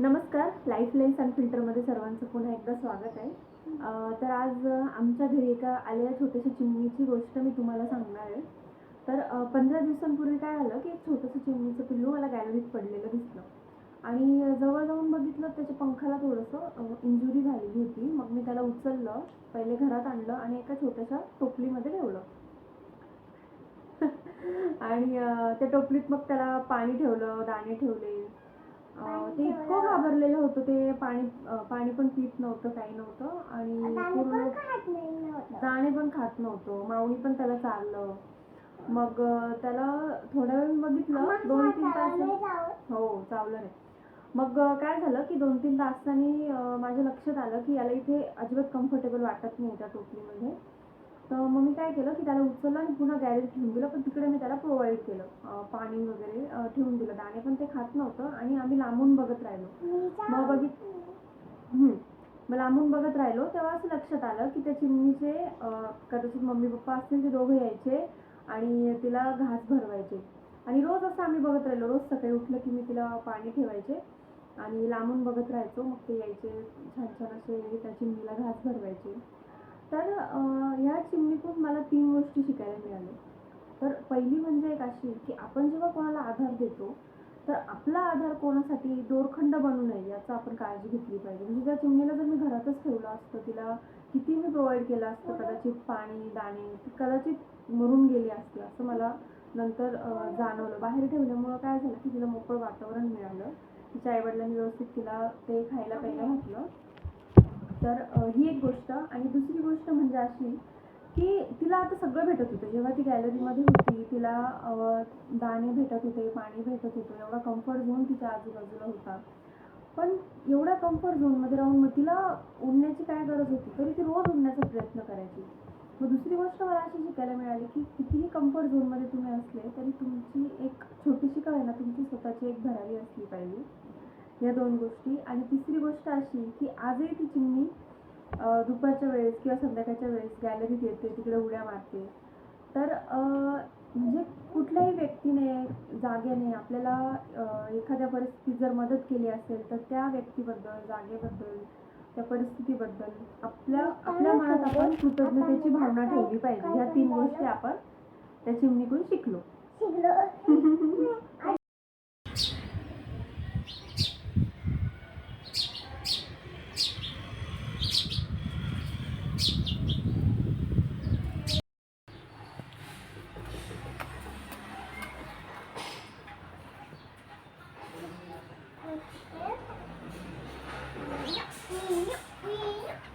नमस्कार life lens and फिल्टरमध्ये सर्वांचं पुन्हा एकदा स्वागत आहे. तर आज आमच्या घरी एका आलेल्या छोट्याशा चिमणीची गोष्ट मी तुम्हाला सांगणार आहे. तर पंधरा दिवसांपूर्वी काय झालं की एक छोटंसं चिमणीचं पिल्लू मला गॅलरीत पडलेलं दिसलं. आणि जवळ जाऊन बघितलं त्याच्या पंखाला थोडंसं इंजुरी झालेली होती. मग मी त्याला उचललं पहिले घरात आणलं आणि एका छोट्याशा टोपलीमध्ये ठेवलं. आणि त्या टोपलीत मग त्याला पाणी ठेवलं दाणे ठेवले ते इतकं घाबरलेलं होतं ते पाणी पाणी पण पित नव्हतं काही नव्हतं. आणि पूर्ण दाणे पण खात नव्हतं. माऊनी पण त्याला चाललं. मग त्याला थोड्या वेळ बघितलं दोन तीन तास हो चावलं नाही. मग काय झालं की दोन तीन तासांनी माझ्या लक्षात आलं की याला इथे अजिबात कम्फर्टेबल वाटत नाही त्या टोपलीमध्ये. तर मग मी काय केलं की त्याला उचललं आणि पुन्हा गॅरेज ठेवून दिलं पण तिकडे मी त्याला प्रोव्हाइड केलं. पाणी वगैरे ठेवून दिलं. दाणे पण ते खात नव्हतं आणि आम्ही लांबून बघत राहिलो. मग बघित हम्म. मग लांबून बघत राहिलो. तेव्हा असं लक्षात आलं की त्या चिमणीचे कदाचित मम्मी पप्पा असतील ते दोघे यायचे आणि तिला घास भरवायचे. आणि रोज असं आम्ही बघत राहिलो. रोज सकाळी उठलं की मी तिला पाणी ठेवायचे आणि लांबून बघत राहायचो. मग ते यायचे छान छान असे त्या चिमणीला घास भरवायचे. तर ह्या चिमणीतून मला तीन गोष्टी शिकायला मिळाल्या तर पहिली म्हणजे एक अशी की आपण जेव्हा कोणाला आधार देतो तर आपला आधार कोणासाठी दोरखंड बनू नये याचा आपण काळजी घेतली पाहिजे. म्हणजे त्या चिमणीला जर मी घरातच ठेवलं असतं तिला किती मी प्रोव्हाइड केलं असतं कदाचित पाणी दाणे ती कदाचित मरून गेली असते असं मला नंतर जाणवलं. बाहेर ठेवल्यामुळं काय झालं की तिला मोकळं वातावरण मिळालं. तिच्या आईवडिलांनी व्यवस्थित तिला ते खायला प्यायला घातलं. तर ही एक गोष्ट. आणि दुसरी गोष्ट म्हणजे अशी की तिला आता सगळं भेटत होतं. जेव्हा ती गॅलरीमध्ये होती तिला दाणे भेटत होते पाणी भेटत होतं. एवढा कम्फर्ट झोन तिच्या आजूबाजूला होता. पण एवढ्या कम्फर्ट झोनमध्ये राहून मग तिला उडण्याची काय गरज होती? तरी ती रोज उडण्याचा प्रयत्न करायची. मग दुसरी गोष्ट मला अशी शिकायला मिळाली की कितीही कम्फर्ट झोनमध्ये तुम्ही असले तरी तुमची एक छोटीशी काय ना तुमची स्वतःची एक भरारी असली पाहिजे. या दोन गोष्टी. आणि तिसरी गोष्ट अशी की आजही ती चिमणी दुपारच्या वेळेस किंवा संध्याकाळच्या वेळेस गॅलरीत येते तिकडे उड्या मारते. तर म्हणजे कुठल्याही व्यक्तीने जागेने आपल्याला एखाद्या परिस्थितीत जर मदत केली असेल तर त्या व्यक्तीबद्दल जागेबद्दल त्या परिस्थितीबद्दल आपल्या आपल्या मनात आपण कृतज्ञतेची भावना ठेवली पाहिजे. ह्या तीन गोष्टी आपण त्या चिमणीकडून शिकलो. शिकलो.